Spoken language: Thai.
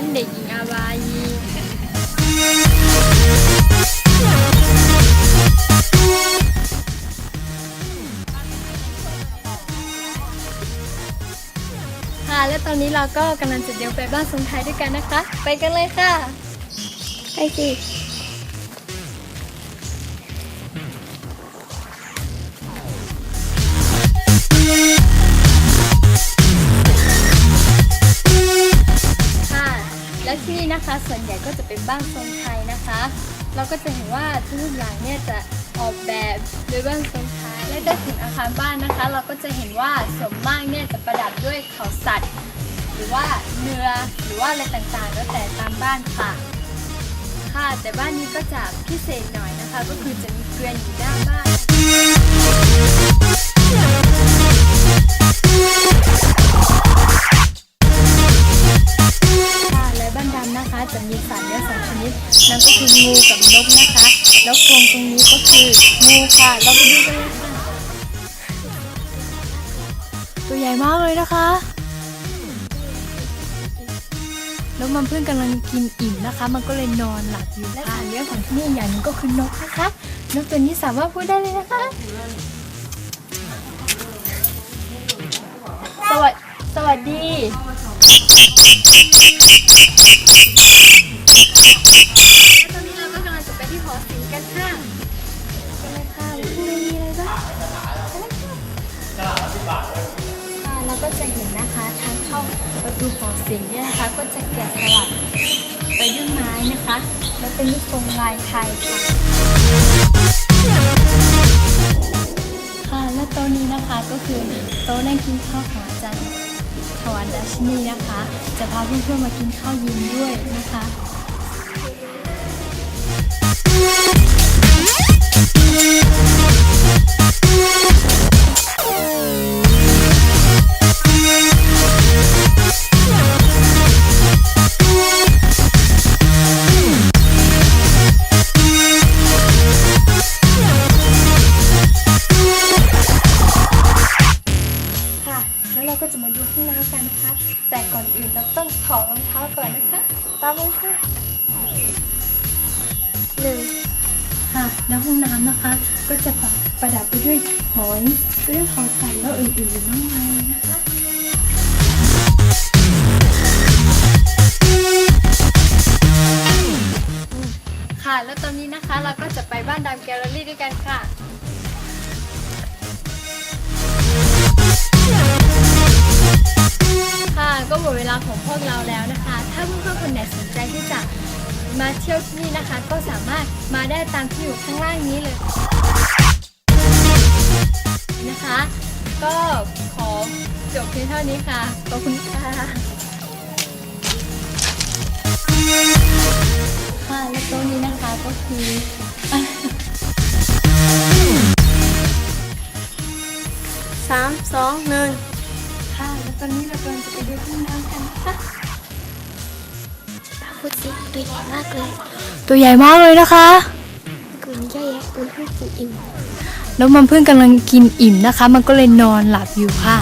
นเด็กหญิงอาวายีค่ะและตอนนี้เราก็กำลังจะเดินไปบ้านทรงไทยด้วยกันนะคะ ไปกันเลยค่ะ ไปสิ นี่นะคะ ส่วนใหญ่ก็จะเป็นบ้านทรงไทยนะคะ เราก็จะเห็นว่าทุกอย่างเนี่ยจะออกแบบโดยบ้านทรงไทยและได้ถึงอาคารบ้านนะคะ เราก็จะเห็นว่าส่วนมากเนี่ยจะประดับด้วยเขาสัตว์ หรือว่าเรือหรือว่าอะไรต่างๆ แล้วแต่ตามบ้านค่ะค่ะ แต่บ้านนี้ก็จะพิเศษหน่อยนะคะ ก็คือจะมีเกวียนอยู่หน้าบ้าน สัตว์เลี้ยงสองชนิดนั่นก็คืองูกับนกนะคะ แล้วกรงตรงนี้ก็คืองูค่ะเราไปดูกันเลยค่ะตัวใหญ่มากเลยนะคะ แล้วมันเพิ่งกำลังกินอิ่มนะคะ มันก็เลยนอนหลับอยู่และสัตว์เลี้ยงของที่นี่อย่างนึงก็คือนกนะคะนกตัวนี้สามารถพูดได้เลยนะคะสวัสสวัสดี แล้วตอนนี้เราก็กำลังจะไปที่หอศิลป์กันค่ะกันเลยค่ะมีอะไรบ้างไปเลยค่ะค่ะเราก็จะเห็นนะคะทางเข้าประตูหอศิลป์เนี่ยนะคะ ก็จะแกะสลักไปด้วยไม้นะคะ แล้วเป็นรูปทรงลายไทยค่ะค่ะและโต๊ะนี้นะคะก็คือโต๊ะนั่งกินข้าวของอาจารย์ถวันดัชนีนะคะ จะพาเพื่อนๆมากินข้าวเย็นด้วยนะคะ จะมาดูห้องน้ำกันนะคะ แต่ก่อนอื่นเราต้องถอดรองเท้าก่อนนะคะ ตามมาค่ะหนึ่งค่ะ แล้วห้องน้ำนะคะ ก็จะประประดับไปด้วยหอยไปด้วยหอใส่แล้วอื่นๆมากมายเลยนะคะค่ะ แล้วตอนนี้นะคะเราก็จะไปบ้านดามแกลเลอรี่ด้วยกันค่ะค่ะ พวกเราแล้วนะคะ ถ้าเพื่อนๆคนไหนสนใจที่จะมาเที่ยวที่นี่นะคะ ก็สามารถมาได้ตามที่อยู่ข้างล่างนี้เลยนะคะ ก็ขอจบเพียงเท่านี้ค่ะขอบคุณค่ะค่ะและโต๊ะนี้นะคะก็คือสามสองหนึ่ง ค่ะ แล้วตอนนี้เรากำลังจะไปดูห้องน้ำกันนะคะพูดสิตัวใหญ่มากเลยตัวใหญ่มากเลยนะคะกุนเยอะแยะกุนให้กินอิ่ม แล้วมันเพิ่งกำลังกินอิ่มนะคะ มันก็เลยนอนหลับอยู่ค่ะ